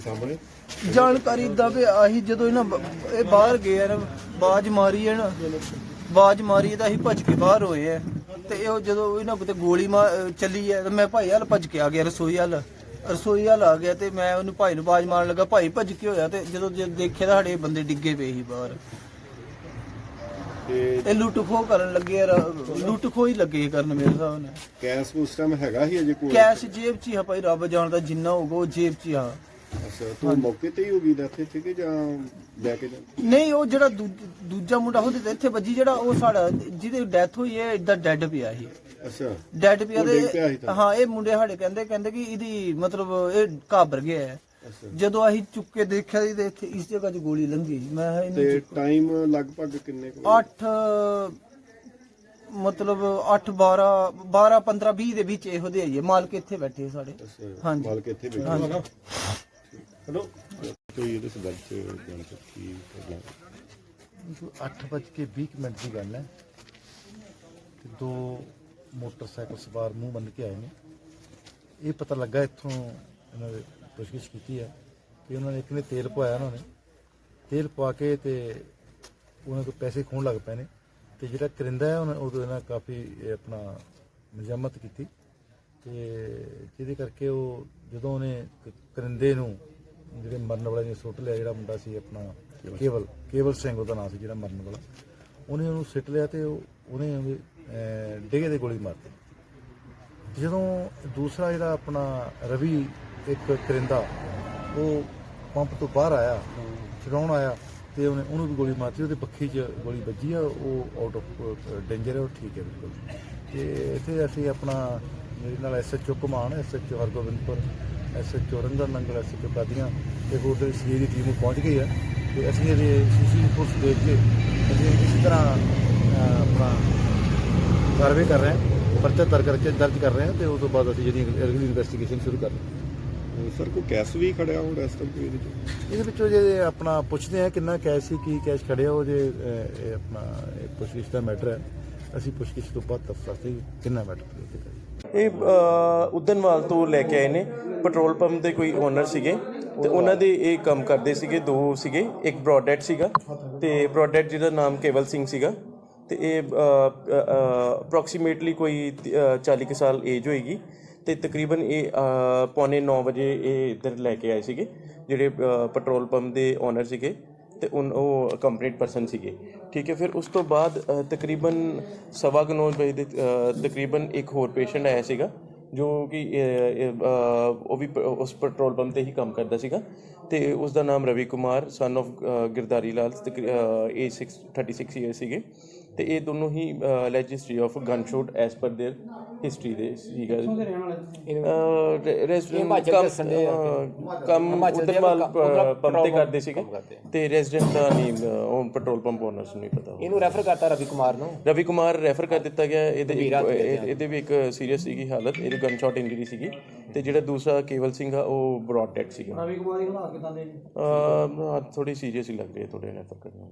ਸਾਹਮਣੇ। ਜਾਣਕਾਰੀ ਦਾ ਵੀ ਆਹੀ ਜਦੋਂ ਇਹਨਾਂ ਬ- ਇਹ ਬਾਹਰ ਗਏ ਆ ਨਾ ਬਾਜ ਮਾਰੀ ਹੈ ਨਾ ਬਾਜ ਮਾਰੀ ਤਾਂ ਅਸੀਂ ਭੱਜ ਕੇ ਬਾਹਰ ਹੋਏ ਆ। ਤੇ ਉਹ ਜਦੋਂ ਇਹਨਾਂ ਕੋਤੇ ਗੋਲੀ ਮਾ- ਅਹ ਚੱਲੀ ਹੈ ਤੇ ਮੈਂ ਭਾਈ ਹਾਲ ਭੱਜ ਕੇ ਆ ਗਿਆ ਰਸੋਈ ਹਾਲ ਰਸੋਈ ਹਾਲ ਆ ਗਿਆ ਤੇ ਮੈਂ ਉਹਨੂੰ ਭਾਈ ਨੂੰ ਬਾਜ ਮਾਰਨ ਲੱਗਾ ਭਾਈ ਭੱਜ ਕੇ ਹੋਇਆ ਤੇ ਜਦੋਂ ਜੇ ਦੇਖਿਆ ਤਾਂ ਸਾਡੇ ਬੰਦੇ ਡਿੱਗੇ ਪਏ ਸੀ ਬਾਹਰ। ਤੇ ਇਹ ਲੁੱਟ ਖੋਹ ਕਰਨ ਲੱਗੇ ਆ ਰ- ਲੁੱਟ ਖੋਹ ਹੀ ਲੱਗੇ ਕਰਨ ਮੇਰੇ ਹਿਸਾਬ ਨਾਲ। ਕੈਸ਼ ਉਸ ਟਾਈਮ ਹੈਗਾ ਹੀ ਅਜੇ ਕੋਲ ਕੈਸ਼ ਜੇਬ 'ਚ ਹੀ ਆ ਭਾਈ ਰੱਬ ਜਾਣਦਾ ਜਿੰਨਾ ਹੋਊਗਾ ਉਹ ਜੇਬ 'ਚ ਹੀ ਆ। ਅੱਛਾ ਤੂੰ ਮੌਕੇ ਤੇ ਹੀ ਹੋ ਗਈ ਡੈਥ ਇੱਥੇ ਕਿ ਜਾਂ ਲੈ ਕੇ ਜਾ ਨਹੀਂ ਉਹ ਜਿਹੜਾ ਦੂ- ਦੂਜਾ ਮੁੰਡਾ ਉਹਦੇ ਤੇ ਇੱਥੇ ਵੱਜੀ ਜਿਹੜਾ ਉਹ ਸਾਡਾ ਜਿਹਦੀ ਡੈਥ ਹੋਈ ਹੈ ਇਦਾਂ ਡੈੱਡ ਪਿਆ ਸੀ। ਅੱਛਾ ਡੈੱਡ ਪਿਆ ਉਹ ਡਿੱਗ ਪਿਆ ਸੀ ਤੇ? ਤਾਂ। ਹਾਂ ਇਹ ਮੁੰਡੇ ਸਾਡੇ ਕਹਿੰਦੇ ਕਹਿੰਦੇ ਕਿ ਇਹਦੀ ਮਤਲਬ ਇਹ ਘਾਬਰ ਗਿਆ ਹੈ। ਅੱਛਾ। ਜਦੋਂ ਅਸੀਂ ਚੁੱਕ ਕੇ ਦੇਖਿਆ ਸੀ ਤੇ ਇੱਥੇ ਇਸ ਜਗ੍ਹਾ 'ਚ ਗੋਲੀ ਲੰਗੀ ਮੈਂ ਕਿਹਾ ਤੇ ਇਹਨੂੰ ਟਾਈਮ ਲਗਭਗ ਕਿੰਨੇ ਕੁ 8 ਮਤਲਬ 8 12 12 15 20 ਦੇ ਵਿੱਚ ਇਹੋ ਦੇ ਆਈਏ ਮਾਲਕ ਇੱਥੇ ਬੈਠੇ ਸਾਡੇ। ਅੱਛਾ ਹਾਂਜੀ। ਮਾਲਕ ਇੱਥੇ ਬੈਠੇ। ਹਲੋ। ਕੋਈ ਇਹਦੇ ਸੰਬੰਧ ਚ ਜਾਣਕਾਰੀ ਕੀ ਕਰਨਾ ਅੱਠ ਵੱਜ ਕੇ 20 ਮਿੰਟ ਦੀ ਗੱਲ ਹੈ। ਤੇ ਦੋ ਮੋਟਰਸਾਈਕਲ ਸਵਾਰ ਮੂੰਹ ਬੰਨ ਕੇ ਆਏ ਨੇ। ਇਹ ਪਤਾ ਲੱਗਾ ਇੱਥੋਂ ਇਹਨਾਂ ਦੇ ਪੁੱਛਗਿੱਛ ਕੀਤੀ ਹੈ ਕਿ ਉਹਨਾਂ ਨੇ ਇੱਕ ਨੇ ਤੇਲ ਪਵਾਇਆ ਉਹਨਾਂ। ਨੇ ਤੇਲ ਪਵਾ ਕੇ ਤੇ ਉਹਨਾਂ ਤੋਂ ਪੈਸੇ ਖੋਣ ਲੱਗ ਪਏ ਨੇ। ਤੇ ਜਿਹੜਾ ਕਰਿੰਦਾ ਹੈ, ਉਹਨੇ ਉਹਦੇ ਨਾਲ ਕਾਫੀ ਆਪਣਾ ਮਜ਼ਾਮਤ ਕੀਤੀ। ਤੇ ਜਿਹਦੇ ਕਰਕੇ ਉਹ ਜਦੋਂ ਉਹਨੇ ਕਰਿੰਦੇ ਨੂੰ ਜਿਹੜੇ ਮਰਨ ਵਾਲੇ ਨੇ ਸੁੱਟ ਲਿਆ ਜਿਹੜਾ ਮੁੰਡਾ ਸੀ ਆਪਣਾ ਕੇਵਲ ਕੇਵਲ ਸਿੰਘ ਉਹਦਾ ਨਾਮ ਸੀ ਜਿਹੜਾ ਮਰਨ ਵਾਲਾ। ਉਹਨੇ ਉਹਨੂੰ ਸਿੱਟ ਲਿਆ ਤੇ ਉਹ ਉਹਨੇ ਡਿੱਗੇ ਦੇ ਗੋਲੀ ਮਾਰਤੀ ਜਦੋਂ ਦੂਸਰਾ ਜਿਹੜਾ ਆਪਣਾ ਰਵੀ ਇੱਕ ਕਰਿੰਦਾ ਉਹ ਪੰਪ ਤੋਂ ਬਾਹਰ ਆਇਆ ਛਡਾਉਣ ਆਇਆ ਤੇ ਉਹਨੇ ਉਹਨੂੰ ਵੀ ਗੋਲੀ ਮਾਰਤੀ ਉਹਦੇ ਪੱਖੀ 'ਚ ਗੋਲੀ ਵੱਜੀ ਆ ਉਹ ਆਊਟ ਆਫ ਡੇਂਜਰ ਹੈ ਉਹ ਠੀਕ ਹੈ ਬਿਲਕੁਲ। ਤੇ ਇੱਥੇ ਅਸੀਂ ਆਪਣਾ ਮੇਰੇ ਨਾਲ SHO Kaman SHO Hargobindpur SHO Rangan Nangal SHO Qadian ਤੇ ਹੋਰ ਦੇ ਸੀਏ ਦੀ ਟੀਮ ਪਹੁੰਚ ਗਈ ਹੈ ਤੇ ਅਸੀਂ ਇਹਦੇ ਸੀਸੀ ਫੋਰਸ ਦੇਖ ਕੇ ਅਸੀਂ ਇਸੇ ਤਰ੍ਹਾਂ ਆਪਣਾ ਕਾਰਵਾਈ ਕਰ ਰਹੇ ਹਾਂ ਪਰਚਾ ਦਰਜ ਕਰਕੇ ਦਰਜ ਕਰ ਰਹੇ ਹਾਂ ਤੇ ਉਸ ਤੋਂ ਬਾਅਦ ਅਸੀਂ ਜਿਹੜੀ ਅਗਲੀ ਇਨਵੈਸਟੀਗੇਸ਼ਨ ਸ਼ੁਰੂ ਕਰ ਰਹੇ ਹਾਂ। ਸਰ ਕੋਈ ਕੈਸ਼ ਵੀ ਖੜਿਆ ਹੋ ਇਸ ਟਾਈਮ ਕੋਈ ਇਹਦੇ ਚ? ਇਹਦੇ ਵਿੱਚੋਂ ਜੇ ਆਪਣਾ ਪੁੱਛਦੇ ਆ ਕਿੰਨਾ ਕੈਸ਼ ਸੀ ਕੀ ਕੈਸ਼ ਖੜਿਆ ਉਹ ਜੇ ਇਹ ਆਪਣਾ ਇਹ ਪੁੱਛਗਿੱਛ ਦਾ ਮੈਟਰ ਹੈ। ਅਸੀਂ ਪੁੱਛਗਿੱਛ ਤੋਂ ਬਾਅਦ ਤਫਸੀਲ ਕਿੰਨਾ ਮੈਟਰ ਤੇ ਕਰਾਂਗੇ ਇਹ ਅ, ਉਦਨਵਾਲ ਤੋਂ ਲੈ ਕੇ ਆਏ ਨੇ। ਪੈਟਰੋਲ ਪੰਪ ਦੇ ਕੋਈ ਓਨਰ ਸੀਗੇ ਤੇ ਉਹਨਾਂ ਦੇ ਇਹ ਕੰਮ ਕਰਦੇ ਸੀਗੇ ਦੋ ਸੀਗੇ ਇੱਕ ਬ੍ਰੌਡਹੈਡ ਸੀਗਾ ਤੇ ਬ੍ਰੌਡਹੈਡ ਜਿਹਦਾ ਨਾਮ ਕੇਵਲ ਸਿੰਘ ਸੀਗਾ ਤੇ ਇਹ ਅਪਰੋਕਸੀਮੇਟਲੀ ਕੋਈ ਤ- 40 ਕੁ ਸਾਲ ਏਜ ਹੋਏਗੀ ਤੇ ਤਕਰੀਬਨ ਇਹ ਪੌਣੇ 9 ਵਜੇ ਇਹ ਇੱਧਰ ਲੈ ਕੇ ਆਏ ਸੀਗੇ ਜਿਹੜੇ ਪੈਟਰੋਲ ਪੰਪ ਦੇ ਓਨਰ ਸੀਗੇ। ਤੇ ਉਨ, ਉਹ ਕੰਪਲੀਟ ਪਰਸਨ ਸੀਗੇ। ਠੀਕ ਹੈ, ਫਿਰ ਉਸ ਤੋਂ ਬਾਅਦ ਤਕਰੀਬਨ ਸਵਾ ਕੁ ਨੌ ਵਜੇ ਦੇ ਤਕਰੀਬਨ ਇੱਕ ਹੋਰ ਪੇਸ਼ੈਂਟ ਆਇਆ ਸੀਗਾ, ਜੋ ਕਿ ਉਹ ਵੀ ਉਸ ਪੈਟਰੋਲ ਪੰਪ ਤੇ ਹੀ ਕੰਮ ਕਰਦਾ ਸੀਗਾ। ਤੇ ਉਸ ਦਾ ਨਾਮ Ravi Kumar son of Girdhari Lal age 6 36 year ਸੀਗੇ। ਤੇ ਇਹ ਦੋਨੋਂ ਹੀ allege history of gun shoots ਪਰ देयर ਹਿਸਟਰੀ ਦੇ ਸੀਗਾ ਰੈਜ਼ੀਡੈਂਟ ਕੰਮ ਉਦਰਵਾਲ ਪੰਪ ਤੇ ਕਰਦੇ ਸੀਗੇ ਤੇ ਰੈਜ਼ੀਡੈਂਟ ਦਾ ਨਹੀਂ ਅ, ਉਹ ਪੈਟਰੋਲ ਪੰਪ ਓਨਰਸ ਨੂੰ ਨਹੀਂ ਪਤਾ ਇਹਨੂੰ ਰੈਫਰ ਕਰਤਾ ਰਵੀ ਕੁਮਾਰ ਨੂੰ ਰਵੀ ਕੁਮਾਰ ਰੈਫਰ ਕਰ ਦਿੱਤਾ ਗਿਆ ਇਹਦੇ ਇੱਕ- ਇਹ- ਇਹਦੇ ਵੀ ਇੱਕ ਸੀਰੀਅਸ ਸੀਗੀ ਹਾਲਤ ਇਹਦੇ ਗਨ ਸ਼ਾਟ ਇੰਜਰੀ ਸੀਗੀ ਤੇ ਜਿਹੜਾ ਦੂਸਰਾ ਕੇਵਲ ਸਿੰਘ ਆ ਉਹ ਬ੍ਰੌਡ ਡੈਡ ਸੀਗਾ ਰਵੀ ਕੁਮਾਰ ਦੀ ਹਾਲਤ ਕਿਦਾਂ ਦੇ ਥੋੜੀ ਸੀਰੀਅਸ ਹੀ ਲੱਗ ਰਹੀ ਹੈ ਥੋੜੇ ਰੈਫਰ ਕਰਨਾ